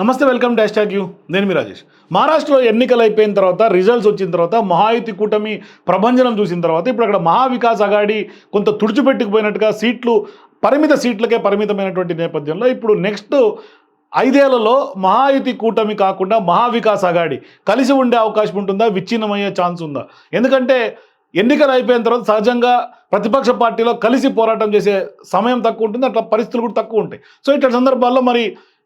నమస్తే welcome dash tag you. నేను మీ రాజేష్. మహారాష్ట్రలో ఎన్నికలు అయిపోయిన తర్వాత రిజల్ట్స్ వచ్చిన తర్వాత మహాయుతి కూటమి ప్రభంజనం చూసిన తర్వాత ఇప్పుడు అక్కడ మహావికాస్ అగాడి కొంత తుడిచిపెట్టుకుపోయినట్టుగా సీట్లు పరిమిత సీట్లకే పరిమితమైనటువంటి నేపథ్యంలో ఇప్పుడు నెక్స్ట్ ఐదేళ్ళలో మహాయుతి కూటమి కాకుండా మహావికాస్ అగాడి కలిసి ఉండే అవకాశం ఉంటుందా? విచ్ఛిన్నమయ్యే ఛాన్స్ ఉందా? ఎందుకంటే ఎన్నికలు అయిపోయిన తర్వాత సహజంగా ప్రతిపక్ష పార్టీలో కలిసి పోరాటం చేసే సమయం తక్కువ ఉంటుంది అట్లా పరిస్థితులు కూడా తక్కువ ఉంటాయి. సో ఇట్లా సందర్భాల్లో మరి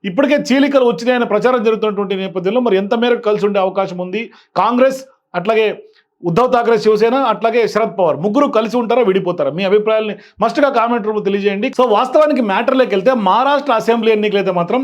ఇప్పటికే చీలికలు వచ్చినాయని ప్రచారం జరుగుతున్నటువంటి నేపథ్యంలో మరి ఎంత మేరకు కలిసి ఉండే అవకాశం ఉంది? కాంగ్రెస్ అట్లాగే ఉద్ధవ్ ఠాక్రే శివసేన అట్లాగే శరద్ పవార్ ముగ్గురు కలిసి ఉంటారా విడిపోతారా? మీ అభిప్రాయాన్ని మస్ట్గా కామెంట్ రూపంలో తెలియజేయండి. సో వాస్తవానికి మ్యాటర్లోకి వెళ్తే మహారాష్ట్ర అసెంబ్లీ ఎన్నికలైతే మాత్రం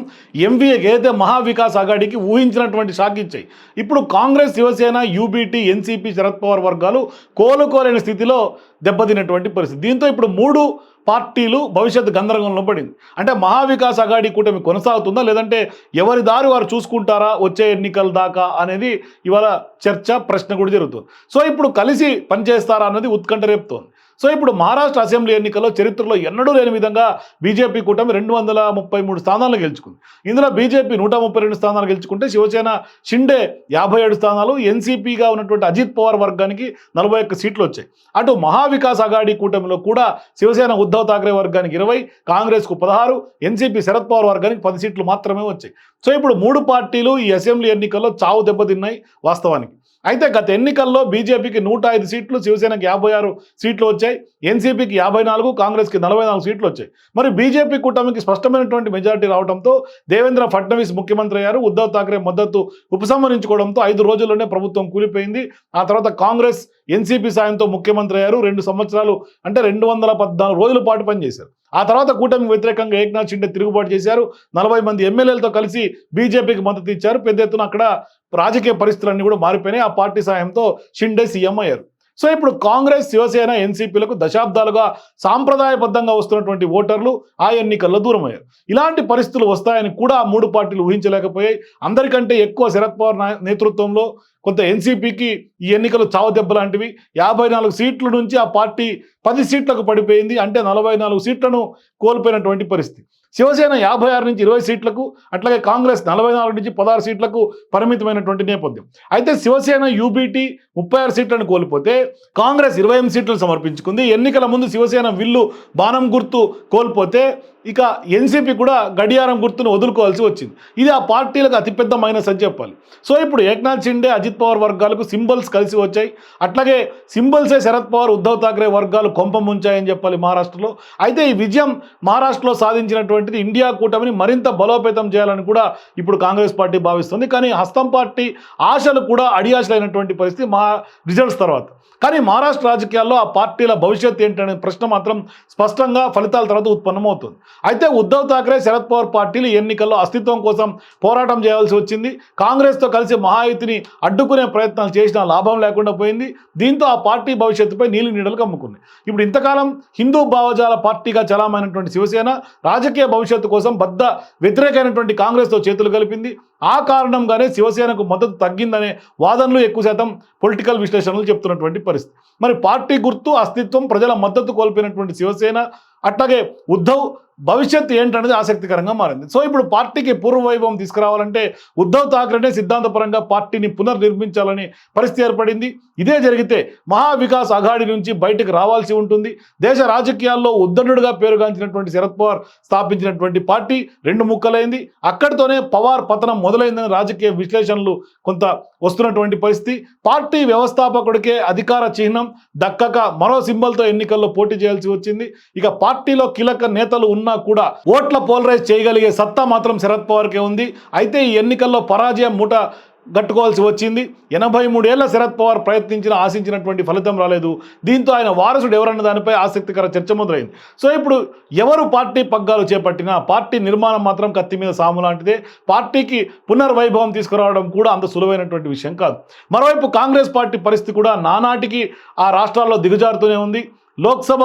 ఎంవీఏకి ఏదైతే మహావికాస్ అగాడికి ఊహించినటువంటి షాక్ ఇచ్చాయి. ఇప్పుడు కాంగ్రెస్ శివసేన యూబీటీ ఎన్సీపీ శరద్ పవార్ వర్గాలు కోలుకోలేని స్థితిలో దెబ్బతిన్నటువంటి పరిస్థితి. దీంతో ఇప్పుడు మూడు పార్టీలు భవిష్యత్తు గందరగోళంలో పడింది. అంటే మహావికాస్ అగాడి కూటమి కొనసాగుతుందా? లేదంటే ఎవరి దారి వారు చూసుకుంటారా వచ్చే ఎన్నికల దాకా అనేది ఇవాళ చర్చ ప్రశ్న కూడా జరుగుతుంది. సో ఇప్పుడు కలిసి పనిచేస్తారా అన్నది ఉత్కంఠ రేపుతోంది. సో ఇప్పుడు మహారాష్ట్ర అసెంబ్లీ ఎన్నికల్లో చరిత్రలో ఎన్నడూ లేని విధంగా బీజేపీ కూటమి రెండు వందల ముప్పై మూడు స్థానాలు గెలుచుకుంది. ఇందులో బీజేపీ నూట ముప్పై రెండు స్థానాలు గెలుచుకుంటే శివసేన షిండే యాభై ఏడు స్థానాలు ఎన్సీపీగా ఉన్నటువంటి అజిత్ పవార్ వర్గానికి నలభై ఒక్క సీట్లు వచ్చాయి. అటు మహావికాస్ అగాడి కూటమిలో కూడా శివసేన ఉద్ధవ్ థాక్రే వర్గానికి ఇరవై కాంగ్రెస్కు పదహారు ఎన్సీపీ శరద్ పవార్ వర్గానికి పది సీట్లు మాత్రమే వచ్చాయి. సో ఇప్పుడు మూడు పార్టీలు ఈ అసెంబ్లీ ఎన్నికల్లో చావు దెబ్బతిన్నాయి వాస్తవానికి. అయితే గత ఎన్నికల్లో బీజేపీకి నూట ఐదు సీట్లు శివసేనకి యాభై ఆరు సీట్లు వచ్చాయి. ఎన్సీపీకి యాభై నాలుగు కాంగ్రెస్కి నలభై నాలుగు సీట్లు వచ్చాయి. మరి బీజేపీ కూటమికి స్పష్టమైనటువంటి మెజారిటీ రావడంతో దేవేంద్ర ఫడ్నవీస్ ముఖ్యమంత్రి అయ్యారు. ఉద్దవ్ థాక్రే మద్దతు ఉపసంహరించుకోవడంతో ఐదు రోజుల్లోనే ప్రభుత్వం కూలిపోయింది. ఆ తర్వాత కాంగ్రెస్ ఎన్సీపీ సాయంతో ముఖ్యమంత్రి అయ్యారు. రెండు సంవత్సరాలు అంటే రెండు వందల పద్నాలుగు రోజుల పాటు పనిచేశారు. ఆ తర్వాత కూటమి వ్యతిరేకంగా ఏక్నాథ్ షిండే తిరుగుబాటు చేశారు. నలభై మంది ఎమ్మెల్యేలతో కలిసి బీజేపీకి మద్దతు ఇచ్చారు. పెద్ద ఎత్తున అక్కడ రాజకీయ పరిస్థితులన్నీ కూడా మారిపోయినాయి. ఆ పార్టీ సాయంతో షిండే సీఎం అయ్యారు. సో ఇప్పుడు కాంగ్రెస్ శివసేన ఎన్సీపీలకు దశాబ్దాలుగా సాంప్రదాయబద్ధంగా వస్తున్నటువంటి ఓటర్లు ఆ ఎన్నికల్లో దూరమయ్యారు. ఇలాంటి పరిస్థితులు వస్తాయని కూడా ఆ మూడు పార్టీలు ఊహించలేకపోయాయి. అందరికంటే ఎక్కువ శరద్ పవార్ నేతృత్వంలో కొంత ఎన్సీపీకి ఈ ఎన్నికలు చావుదెబ్బ లాంటివి. యాభై నాలుగు సీట్ల నుంచి ఆ పార్టీ పది సీట్లకు పడిపోయింది. అంటే నలభై నాలుగు సీట్లను కోల్పోయినటువంటి పరిస్థితి. శివసేన యాభై ఆరు నుంచి ఇరవై సీట్లకు అట్లాగే కాంగ్రెస్ నలభై నాలుగు నుంచి పదహారు సీట్లకు పరిమితమైనటువంటి నేపథ్యం. అయితే శివసేన యూబీటీ ముప్పై ఆరు సీట్లను కోల్పోతే కాంగ్రెస్ ఇరవై ఎనిమిది సీట్లు సమర్పించుకుంది. ఎన్నికల ముందు శివసేన విల్లు బాణం గుర్తు కోల్పోతే ఇక ఎన్సీపీ కూడా గడియారం గుర్తును వదులుకోవాల్సి వచ్చింది. ఇది ఆ పార్టీలకు అతిపెద్ద మైనస్ అని చెప్పాలి. సో ఇప్పుడు ఏక్నాథ్ షిండే అజిత్ పవార్ వర్గాలకు సింబల్స్ కలిసి వచ్చాయి. అట్లాగే సింబల్సే శరద్ పవార్ ఉద్ధవ్ థాక్రే వర్గాలు కొంప ముంచాయని చెప్పాలి మహారాష్ట్రలో. అయితే ఈ విజయం మహారాష్ట్రలో సాధించినటువంటిది ఇండియా కూటమిని మరింత బలోపేతం చేయాలని కూడా ఇప్పుడు కాంగ్రెస్ పార్టీ భావిస్తుంది. కానీ హస్తం పార్టీ ఆశలు కూడా అడియాశలైనటువంటి పరిస్థితి మా రిజల్ట్స్ తర్వాత. కానీ మహారాష్ట్ర రాజకీయాల్లో ఆ పార్టీల భవిష్యత్ ఏంటనే ప్రశ్న మాత్రం స్పష్టంగా ఫలితాల తర్వాత ఉత్పన్నమవుతుంది. అయితే ఉద్ధవ్ థాక్రే శరద్ పవార్ పార్టీలు ఎన్నికల్లో అస్తిత్వం కోసం పోరాటం చేయాల్సి వచ్చింది. కాంగ్రెస్తో కలిసి మహాయుతిని అడ్డుకునే ప్రయత్నాలు చేసినా లాభం లేకుండా పోయింది. దీంతో ఆ పార్టీ భవిష్యత్తుపై నీలి నీడలు కమ్ముకుంది. ఇప్పుడు ఇంతకాలం హిందూ భావజాల పార్టీగా చలామైనటువంటి శివసేన రాజకీయ భవిష్యత్తు కోసం బద్ద వ్యతిరేకమైనటువంటి కాంగ్రెస్తో చేతులు కలిపింది. ఆ కారణంగానే శివసేనకు మద్దతు తగ్గిందనే వాదనలు ఎక్కువ శాతం పొలిటికల్ విశ్లేషణలు చెప్తున్నటువంటి పరిస్థితి. మరి పార్టీ గుర్తు అస్తిత్వం ప్రజల మద్దతు కోల్పోయినటువంటి శివసేన అట్లాగే ఉద్ధవ్ భవిష్యత్తు ఏంటనేది ఆసక్తికరంగా మారింది. సో ఇప్పుడు పార్టీకి పూర్వవైభవం తీసుకురావాలంటే ఉద్ధవ్ థాక్రేనే సిద్ధాంతపరంగా పార్టీని పునర్నిర్మించాలని పరిస్థితి ఏర్పడింది. ఇదే జరిగితే మహావికాస్ అఘాడి నుంచి బయటకు రావాల్సి ఉంటుంది. దేశ రాజకీయాల్లో ఉద్దండుగా పేరుగాంచినటువంటి శరద్ పవార్ స్థాపించినటువంటి పార్టీ రెండు ముక్కలైంది. అక్కడితోనే పవార్ పతనం మొదలైందని రాజకీయ విశ్లేషణలు కొంత వస్తున్నటువంటి పరిస్థితి. పార్టీ వ్యవస్థాపకుడికే అధికార చిహ్నం దక్కక మరో సింబల్తో ఎన్నికల్లో పోటీ చేయాల్సి వచ్చింది. ఇక పార్టీలో కీలక నేతలు ఉన్నా కూడా ఓట్ల పోలరైజ్ చేయగలిగే సత్తా మాత్రం శరద్ పవార్కే ఉంది. అయితే ఈ ఎన్నికల్లో పరాజయం మూట గట్టుకోవాల్సి వచ్చింది. ఎనభై మూడేళ్ళ శరద్ పవార్ ప్రయత్నించిన ఆశించినటువంటి ఫలితం రాలేదు. దీంతో ఆయన వారసుడు ఎవరన్న దానిపై ఆసక్తికర చర్చ మొదలైంది. సో ఇప్పుడు ఎవరు పార్టీ పగ్గాలు చేపట్టినా పార్టీ నిర్మాణం మాత్రం కత్తి మీద సాము లాంటిదే. పార్టీకి పునర్వైభవం తీసుకురావడం కూడా అంత సులువైనటువంటి విషయం కాదు. మరోవైపు కాంగ్రెస్ పార్టీ పరిస్థితి కూడా నానాటికి ఆ రాష్ట్రాల్లో దిగజారుతూనే ఉంది. లోక్సభ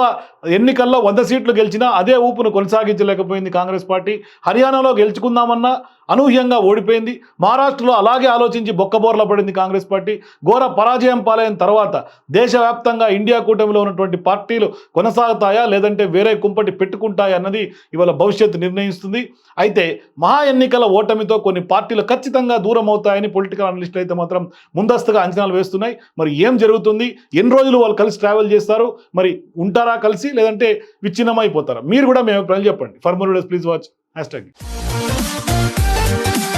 ఎన్నికల్లో వంద సీట్లు గెలిచినా అదే ఊపును కొనసాగించలేకపోయింది కాంగ్రెస్ పార్టీ. హర్యానాలో గెలుచుకుందామన్నా అనూహ్యంగా ఓడిపోయింది. మహారాష్ట్రలో అలాగే ఆలోచించి బొక్కబోర్ల పడింది కాంగ్రెస్ పార్టీ. ఘోర పరాజయం పాలైన తర్వాత దేశవ్యాప్తంగా ఇండియా కూటమిలో ఉన్నటువంటి పార్టీలు కొనసాగుతాయా లేదంటే వేరే కుంపటి పెట్టుకుంటాయా అన్నది ఇవాళ భవిష్యత్తు నిర్ణయిస్తుంది. అయితే మహా ఎన్నికల ఓటమితో కొన్ని పార్టీలు ఖచ్చితంగా దూరం అవుతాయని పొలిటికల్ అనలిస్టులు అయితే మాత్రం ముందస్తుగా అంచనాలు వేస్తున్నాయి. మరి ఏం జరుగుతుంది? ఎన్ని రోజులు వాళ్ళు కలిసి ట్రావెల్ చేస్తారు? మరి ఉంటారా కలిసి లేదంటే విచ్ఛిన్నమైపోతారా? మీరు కూడా మేము అభిప్రాయాలు చెప్పండి. Former please watch. Hashtag. Thank you.